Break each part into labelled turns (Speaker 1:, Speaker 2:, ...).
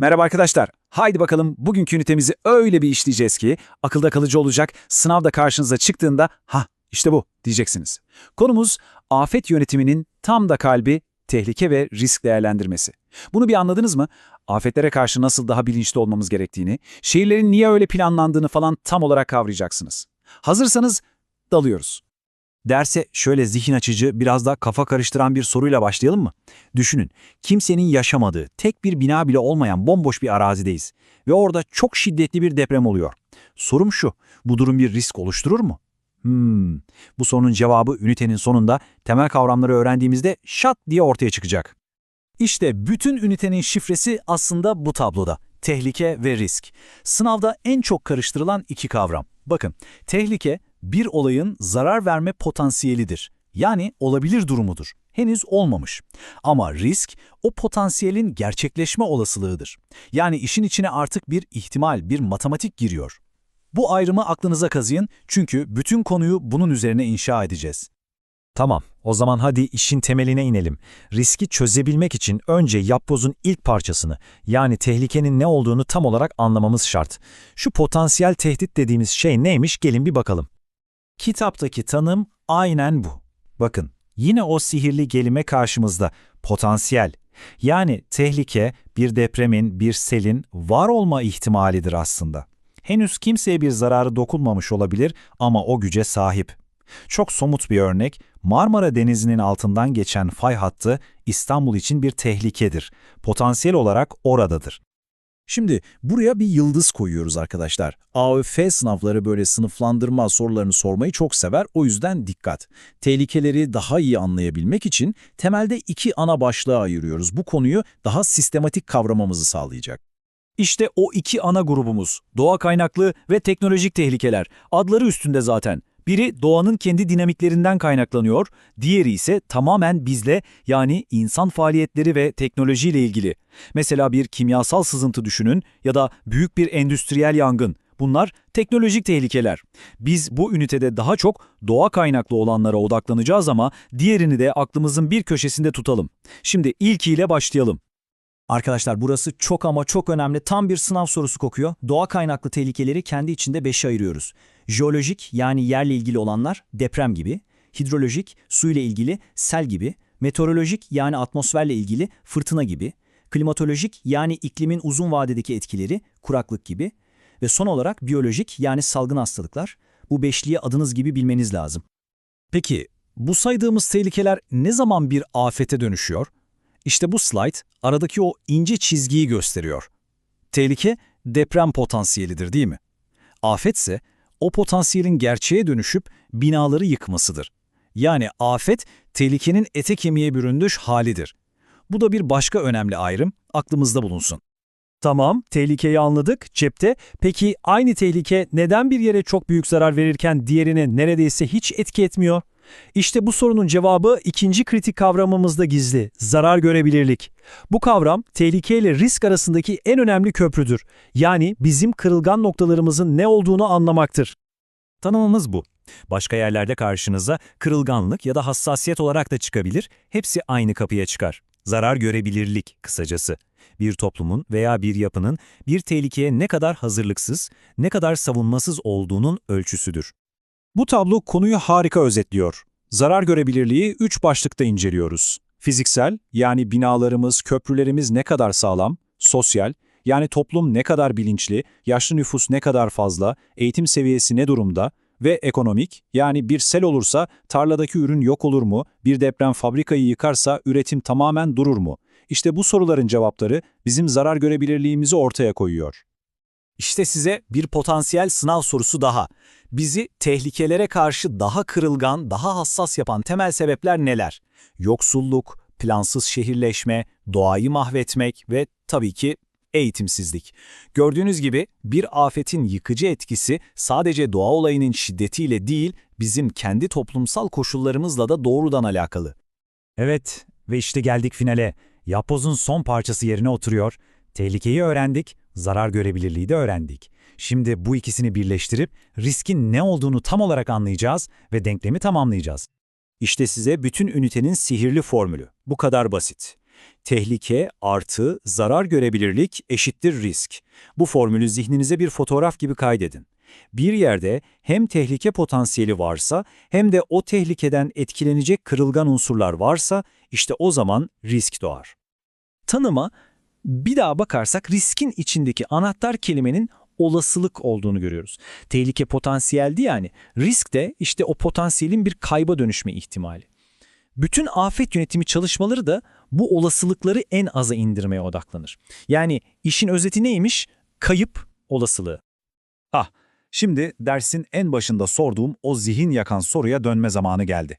Speaker 1: Merhaba arkadaşlar. Haydi bakalım bugünkü ünitemizi öyle bir işleyeceğiz ki akılda kalıcı olacak, sınavda karşınıza çıktığında ha işte bu diyeceksiniz. Konumuz afet yönetiminin tam da kalbi tehlike ve risk değerlendirmesi. Bunu bir anladınız mı? Afetlere karşı nasıl daha bilinçli olmamız gerektiğini, şehirlerin niye öyle planlandığını falan tam olarak kavrayacaksınız. Hazırsanız dalıyoruz.
Speaker 2: Derse şöyle zihin açıcı, biraz da kafa karıştıran bir soruyla başlayalım mı? Düşünün, kimsenin yaşamadığı, tek bir bina bile olmayan bomboş bir arazideyiz. Ve orada çok şiddetli bir deprem oluyor. Sorum şu, bu durum bir risk oluşturur mu? Hmm, bu sorunun cevabı ünitenin sonunda temel kavramları öğrendiğimizde şat diye ortaya çıkacak. İşte bütün ünitenin şifresi aslında bu tabloda. Tehlike ve risk. Sınavda en çok karıştırılan iki kavram. Bakın, tehlike bir olayın zarar verme potansiyelidir. Yani olabilir durumudur. Henüz olmamış. Ama risk o potansiyelin gerçekleşme olasılığıdır. Yani işin içine artık bir ihtimal, bir matematik giriyor. Bu ayrımı aklınıza kazıyın çünkü bütün konuyu bunun üzerine inşa edeceğiz. Tamam, o zaman hadi işin temeline inelim. Riski çözebilmek için önce yapbozun ilk parçasını, yani tehlikenin ne olduğunu tam olarak anlamamız şart. Şu potansiyel tehdit dediğimiz şey neymiş gelin bir bakalım. Kitaptaki tanım aynen bu. Bakın, yine o sihirli kelime karşımızda, potansiyel. Yani tehlike bir depremin, bir selin var olma ihtimalidir aslında. Henüz kimseye bir zararı dokunmamış olabilir ama o güce sahip. Çok somut bir örnek, Marmara Denizi'nin altından geçen fay hattı İstanbul için bir tehlikedir. Potansiyel olarak oradadır. Şimdi buraya bir yıldız koyuyoruz arkadaşlar. AÖF sınavları böyle sınıflandırma sorularını sormayı çok sever, o yüzden dikkat. Tehlikeleri daha iyi anlayabilmek için temelde iki ana başlığa ayırıyoruz. Bu konuyu daha sistematik kavramamızı sağlayacak. İşte o iki ana grubumuz, doğa kaynaklı ve teknolojik tehlikeler. Adları üstünde zaten. Biri doğanın kendi dinamiklerinden kaynaklanıyor, diğeri ise tamamen bizle yani insan faaliyetleri ve teknolojiyle ilgili. Mesela bir kimyasal sızıntı düşünün ya da büyük bir endüstriyel yangın. Bunlar teknolojik tehlikeler. Biz bu ünitede daha çok doğa kaynaklı olanlara odaklanacağız ama diğerini de aklımızın bir köşesinde tutalım. Şimdi ilkiyle başlayalım. Arkadaşlar burası çok ama çok önemli tam bir sınav sorusu kokuyor. Doğa kaynaklı tehlikeleri kendi içinde beşe ayırıyoruz. Jeolojik yani yerle ilgili olanlar deprem gibi, hidrolojik su ile ilgili sel gibi, meteorolojik yani atmosferle ilgili fırtına gibi, klimatolojik yani iklimin uzun vadedeki etkileri kuraklık gibi ve son olarak biyolojik yani salgın hastalıklar. Bu beşliği adınız gibi bilmeniz lazım. Peki bu saydığımız tehlikeler ne zaman bir afete dönüşüyor? İşte bu slide aradaki o ince çizgiyi gösteriyor. Tehlike deprem potansiyelidir değil mi? Afetse o potansiyelin gerçeğe dönüşüp binaları yıkmasıdır. Yani afet tehlikenin ete kemiğe bürünmüş halidir. Bu da bir başka önemli ayrım aklımızda bulunsun. Tamam, tehlikeyi anladık, cepte. Peki aynı tehlike neden bir yere çok büyük zarar verirken diğerine neredeyse hiç etki etmiyor? İşte bu sorunun cevabı ikinci kritik kavramımızda gizli, zarar görebilirlik. Bu kavram tehlike ile risk arasındaki en önemli köprüdür. Yani bizim kırılgan noktalarımızın ne olduğunu anlamaktır. Tanımımız bu. Başka yerlerde karşınıza kırılganlık ya da hassasiyet olarak da çıkabilir, hepsi aynı kapıya çıkar. Zarar görebilirlik kısacası. Bir toplumun veya bir yapının bir tehlikeye ne kadar hazırlıksız, ne kadar savunmasız olduğunun ölçüsüdür. Bu tablo konuyu harika özetliyor. Zarar görebilirliği üç başlıkta inceliyoruz. Fiziksel, yani binalarımız, köprülerimiz ne kadar sağlam, sosyal, yani toplum ne kadar bilinçli, yaşlı nüfus ne kadar fazla, eğitim seviyesi ne durumda ve ekonomik, yani bir sel olursa tarladaki ürün yok olur mu, bir deprem fabrikayı yıkarsa üretim tamamen durur mu? İşte bu soruların cevapları bizim zarar görebilirliğimizi ortaya koyuyor. İşte size bir potansiyel sınav sorusu daha. Bizi tehlikelere karşı daha kırılgan, daha hassas yapan temel sebepler neler? Yoksulluk, plansız şehirleşme, doğayı mahvetmek ve tabii ki eğitimsizlik. Gördüğünüz gibi bir afetin yıkıcı etkisi sadece doğa olayının şiddetiyle değil, bizim kendi toplumsal koşullarımızla da doğrudan alakalı. Evet ve işte geldik finale. Yapbozun son parçası yerine oturuyor. Tehlikeyi öğrendik, zarar görebilirliği de öğrendik. Şimdi bu ikisini birleştirip riskin ne olduğunu tam olarak anlayacağız ve denklemi tamamlayacağız. İşte size bütün ünitenin sihirli formülü. Bu kadar basit. Tehlike artı zarar görebilirlik eşittir risk. Bu formülü zihninize bir fotoğraf gibi kaydedin. Bir yerde hem tehlike potansiyeli varsa hem de o tehlikeden etkilenecek kırılgan unsurlar varsa işte o zaman risk doğar.
Speaker 3: Tanıma bir daha bakarsak riskin içindeki anahtar kelimenin olasılık olduğunu görüyoruz. Tehlike potansiyeldi yani. Risk de işte o potansiyelin bir kayba dönüşme ihtimali. Bütün afet yönetimi çalışmaları da bu olasılıkları en aza indirmeye odaklanır. Yani işin özeti neymiş? Kayıp olasılığı.
Speaker 1: Ah, şimdi dersin en başında sorduğum o zihin yakan soruya dönme zamanı geldi.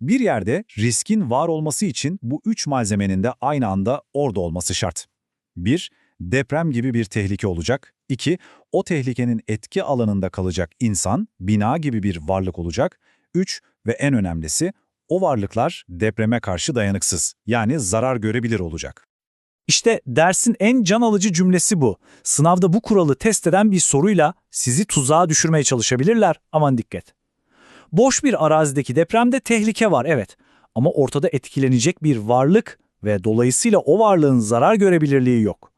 Speaker 1: Bir yerde riskin var olması için bu üç malzemenin de aynı anda orada olması şart. 1. Deprem gibi bir tehlike olacak. 2. O tehlikenin etki alanında kalacak insan, bina gibi bir varlık olacak. 3. Ve en önemlisi, o varlıklar depreme karşı dayanıksız, yani zarar görebilir olacak.
Speaker 3: İşte dersin en can alıcı cümlesi bu. Sınavda bu kuralı test eden bir soruyla sizi tuzağa düşürmeye çalışabilirler. Aman dikkat. Boş bir arazideki depremde tehlike var evet. Ama ortada etkilenecek bir varlık ve dolayısıyla o varlığın zarar görebilirliği yok.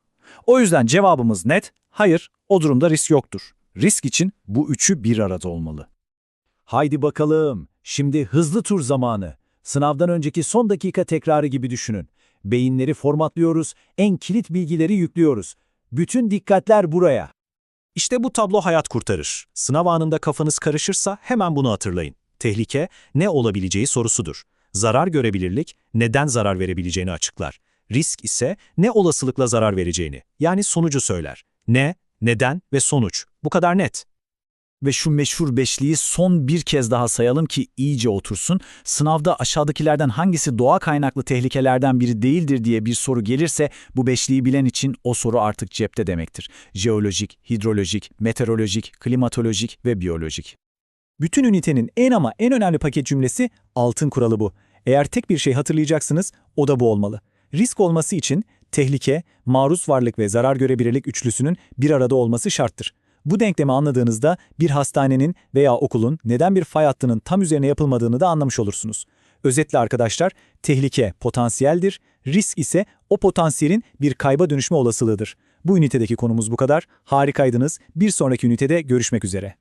Speaker 3: O yüzden cevabımız net, hayır, o durumda risk yoktur. Risk için bu üçü bir arada olmalı.
Speaker 2: Haydi bakalım, şimdi hızlı tur zamanı. Sınavdan önceki son dakika tekrarı gibi düşünün. Beyinleri formatlıyoruz, en kilit bilgileri yüklüyoruz. Bütün dikkatler buraya.
Speaker 3: İşte bu tablo hayat kurtarır. Sınav anında kafanız karışırsa hemen bunu hatırlayın. Tehlike ne olabileceği sorusudur. Zarar görebilirlik neden zarar verebileceğini açıklar. Risk ise ne olasılıkla zarar vereceğini yani sonucu söyler. Ne, neden ve sonuç. Bu kadar net.
Speaker 2: Ve şu meşhur beşliği son bir kez daha sayalım ki iyice otursun. Sınavda aşağıdakilerden hangisi doğa kaynaklı tehlikelerden biri değildir diye bir soru gelirse bu beşliği bilen için o soru artık cepte demektir. Jeolojik, hidrolojik, meteorolojik, klimatolojik ve biyolojik.
Speaker 3: Bütün ünitenin en ama en önemli paket cümlesi altın kuralı bu. Eğer tek bir şey hatırlayacaksınız o da bu olmalı. Risk olması için tehlike, maruz varlık ve zarar görebilirlik üçlüsünün bir arada olması şarttır. Bu denklemi anladığınızda bir hastanenin veya okulun neden bir fay hattının tam üzerine yapılmadığını da anlamış olursunuz. Özetle arkadaşlar, tehlike potansiyeldir, risk ise o potansiyelin bir kayba dönüşme olasılığıdır. Bu ünitedeki konumuz bu kadar. Harikaydınız. Bir sonraki ünitede görüşmek üzere.